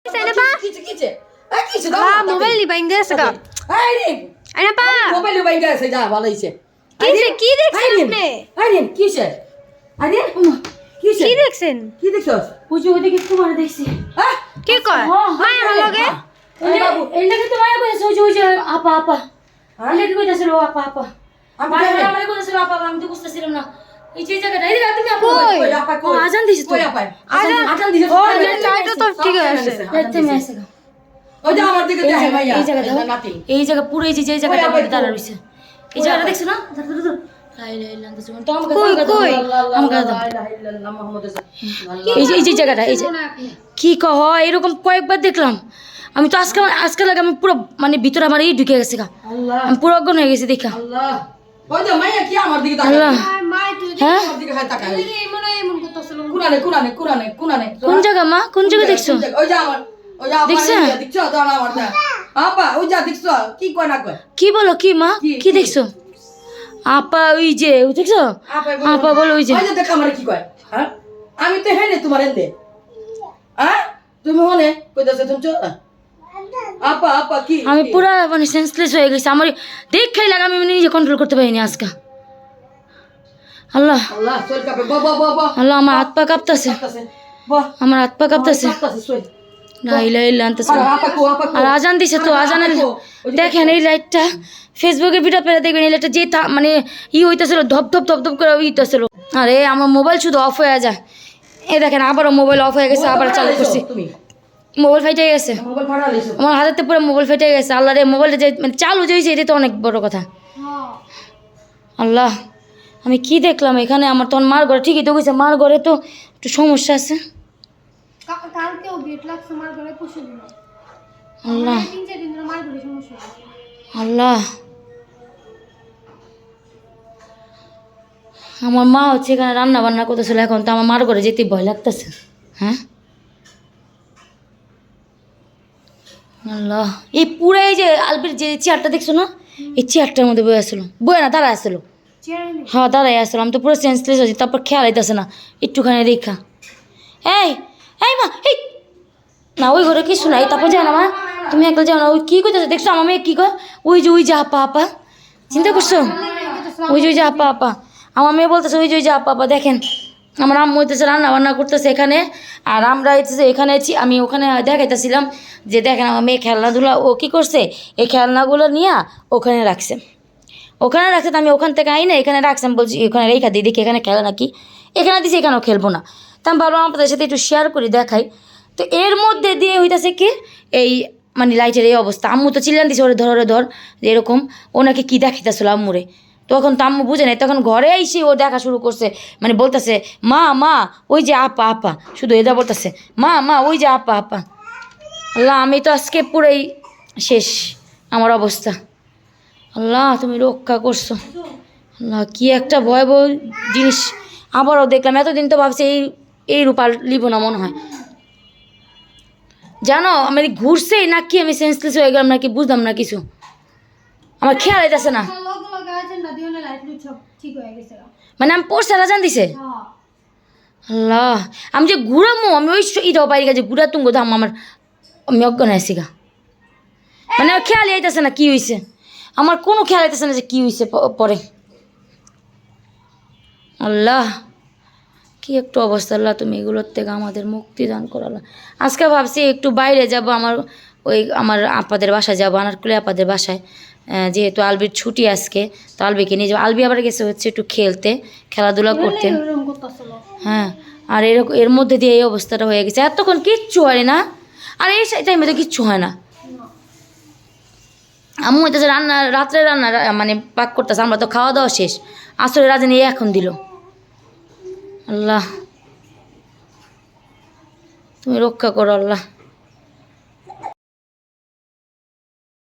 Ano pa? Kice, kice. Ay, kice, mobile ni বাইন্দে আছে গা Ay, rin. আইনা পা মোবাইল মোবাইল গেছে যা ভালো কি দেখছেন আরে কিসে আরে কি দেখছেন? কি দেখছস? বুঝি ওদিকে তোমার দেখছি। হ্যাঁ কি কয়? এর লাগে? তো মায়া আপা আপা। হ্যাঁ? কইতাছিল আপা আপা? আমার কইতাছিল আপা আপা, আমি তো বুঝতেছিলাম না। এই যে জায়গাটা এই তুমি আপা আপা কই? আজান দিছে তো। আপা আজান- আজান দিছে ও, যে তো ঠিক আছে। রাতে মে ওই যে আমার দিকে এই দেখে জায়গা ভাইয়া এই জায়গা এটা এই জায়গা পুরো এই যে যে জায়গাটা আপা, দাঁড়া রইছে। এই জায়গাটা দেখছ না? ধর, ধর, ধর। কি কহ? এরকম কয়েকবার দেখলাম। আমি তো আজকে আজকে লাগে আমি পুরো মানে ভিতরে আমার এই ঢুকে গেছে গা। আমি পুরো অজ্ঞান হয়ে গেছি দেখা। আল্লাহ। ওই যে মাইয়া কি আমার দিকে তাকায়? আল্লাহ। মাই তুই হ্যাঁ? আমার দিকে হাত তাকায়। এমন এমন করতেছিল কুরানে কুরানে কুরানে কুরানে কোন জায়গা মা? কোন জায়গা দেখছ? ওই যে আমার ওই যে আপা দেখছ? দেখছ? তো আমার দা আপা ওই যা দেখছ? কি কয় না কয়? কি বলো কি মা? কি? দেখছ? আপা ওই যে দেখছ? আপা আপা বলো ওই যে। ওই যে দেখ আমার কি কয় হ্যাঁ? আমি তো হেনে তোমার হ্যাঁ? তুমি মনে কইতাছে তুমি চল আপা আপা কি? আমি? পুরা মানে সেন্সলেস হয়ে গেছি। আমার দেখাই লাগে আমি মানে নিজে কন্ট্রোল করতে পারিনি আজকে। আল্লাহ। আল্লাহ চল কাপে। আমার হাত পা কাঁপতাছে। বাহ। আমার হাত পা কাঁপতাছে। কাঁপতাছে না ইলা ইলা আনতেছে আর আজান দিছে তো আজানের দেখেন এই লাইটটা ফেসবুকে ভিডিও পেলে দেখবেন এই লাইটটা যে তা- মানে ই হইতেছিল ধপ ধপ ধপ ধপ করে হইতেছিল। আরে আমার মোবাইল শুধু অফ হয়ে যায়। এ দেখেন আবারও মোবাইল অফ হয়ে গেছে আবার চালু করছি। মোবাইল ফাইটে গেছে। আমার হাতেতে পুরো মোবাইল ফেটে গেছে। আল্লাহ রে মোবাইলটা যে মানে চালু হয়েছে এটা তো অনেক বড় কথা। আল্লাহ আমি কি দেখলাম? এখানে আমার তখন মার ঘরে ঠিকই তো গেছে মার ঘরে তো একটু সমস্যা আছে। আল্লাহ। আল্লাহ। আমার মা হচ্ছে এখানে রান্না বান্না করতেছিল এখন তো আমার মার ঘরে যেতে ভয় লাগতেছে। হ্যাঁ? আল্লাহ। এই পুরো এই যে আলবির যে চেয়ারটা দেখছ না? এই চেয়ারটার মধ্যে বয়ে আসলো। বয়ে না দাঁড়ায় আসলো। হ্যাঁ দাঁড়াই আসলো। আমি তো পুরো সেন্সলেস হয়েছি তারপর খেয়াল আইতেছে না। একটুখানি রেখা এই এই মা এই। না ওই ঘরে কিছু নাই। তারপর যাও না মা তুমি একলা যাও না। ওই কী করতেছে দেখছ আমার মেয়ে কী কর ওই যে ওই যে আপা আপা। চিন্তা করছ? ওই যে ওই যে আপা আপা। আমার মেয়ে বলতেছে ওই যে ওই যে আপা আপা। দেখেন আমার আম্মু হইতেছে রান্না বান্না করতেছে এখানে, আর আমরা হইতেছে এখানে আছি, আমি ওখানে দেখাইতেছিলাম যে দেখেন আমার মেয়ে খেলনাধুলা, ও কী করছে? এই খেলনাগুলো নিয়ে ওখানে রাখছে। ওখানে রাখছে তো আমি ওখান থেকে আই না এখানে রাখছি, আমি বলছি ওখানে রেখা দিই দেখি এখানে খেলে নাকি? এখানে দিছি, এখানেও খেলব না। তা আমি ভাবলাম আপনাদের সাথে একটু শেয়ার করি, দেখাই। তো এর মধ্যে দিয়ে হইতাছে কি? এই মানে লাইটের এই অবস্থা। আম্মু তো চিল্লান দিছে, ওরে ধর ওরে ধর। এরকম ওনাকে কী দেখাইতেছিল আম্মুরে? তখন তো আম্মু বুঝে নাই, তখন ঘরে এসে ও দেখা শুরু করছে। মানে বলতেছে, মা মা, ওই যে আপা আপা। শুধু এদা বলতেছে, মা মা, ওই যে আপা আপা। আল্লাহ, আমি তো আজকে পুরোই শেষ আমার অবস্থা। আল্লাহ, তুমি রক্ষা করছ। আল্লাহ, কি একটা ভয়াবহ জিনিস। আবারও দেখলাম, এতদিন তো ভাবছি এই এই রূপ আর লিব না মনে হয়। জানো, আমি ঘুরছে নাকি আমি সেন্সলেস হয়ে গেলাম নাকি বুঝলাম না কিছু। আমার খেয়াল হইতেছে না। লগে লগে না দিও লাইট লুট সব ঠিক হয়ে গেছে মানে আমি পড়ছে রাজান দিছে? আল্লাহ আমি যে ঘুরামো আমি ওই ইটাও পাই গেছে ঘুরা তুঙ্গ দাম আমার আমি অজ্ঞান আছি গা। মানে খেয়াল আইতেছে না কি হয়েছে আমার কোনো খেয়াল আইতেছে না যে কি হয়েছে পরে আল্লাহ কি একটু অবস্থা আল্লাহ তুমি এগুলোর থেকে আমাদের মুক্তি দান করালা আজকে ভাবছি একটু বাইরে যাব আমার ওই আমার আপাদের বাসায় যাব আনারকুলি আপাদের বাসায়। যেহেতু আলবির ছুটি আজকে তো আলবিকে নিয়ে যাব। আলবি আবার গেছে হচ্ছে একটু খেলতে খেলাধুলা করতে। হ্যাঁ আর এরকম এর মধ্যে দিয়ে এই অবস্থাটা হয়ে গেছে। এতক্ষণ কিচ্ছু হয় না। আর এই টাইমে তো কিচ্ছু হয় না। আম্মু হইতেছে রান্না রাত্রে রান্না মানে পাক করতেছে। আমরা তো খাওয়া দাওয়া শেষ। আসলে রাজনী এখন দিল। আল্লাহ। তুমি রক্ষা করো আল্লাহ।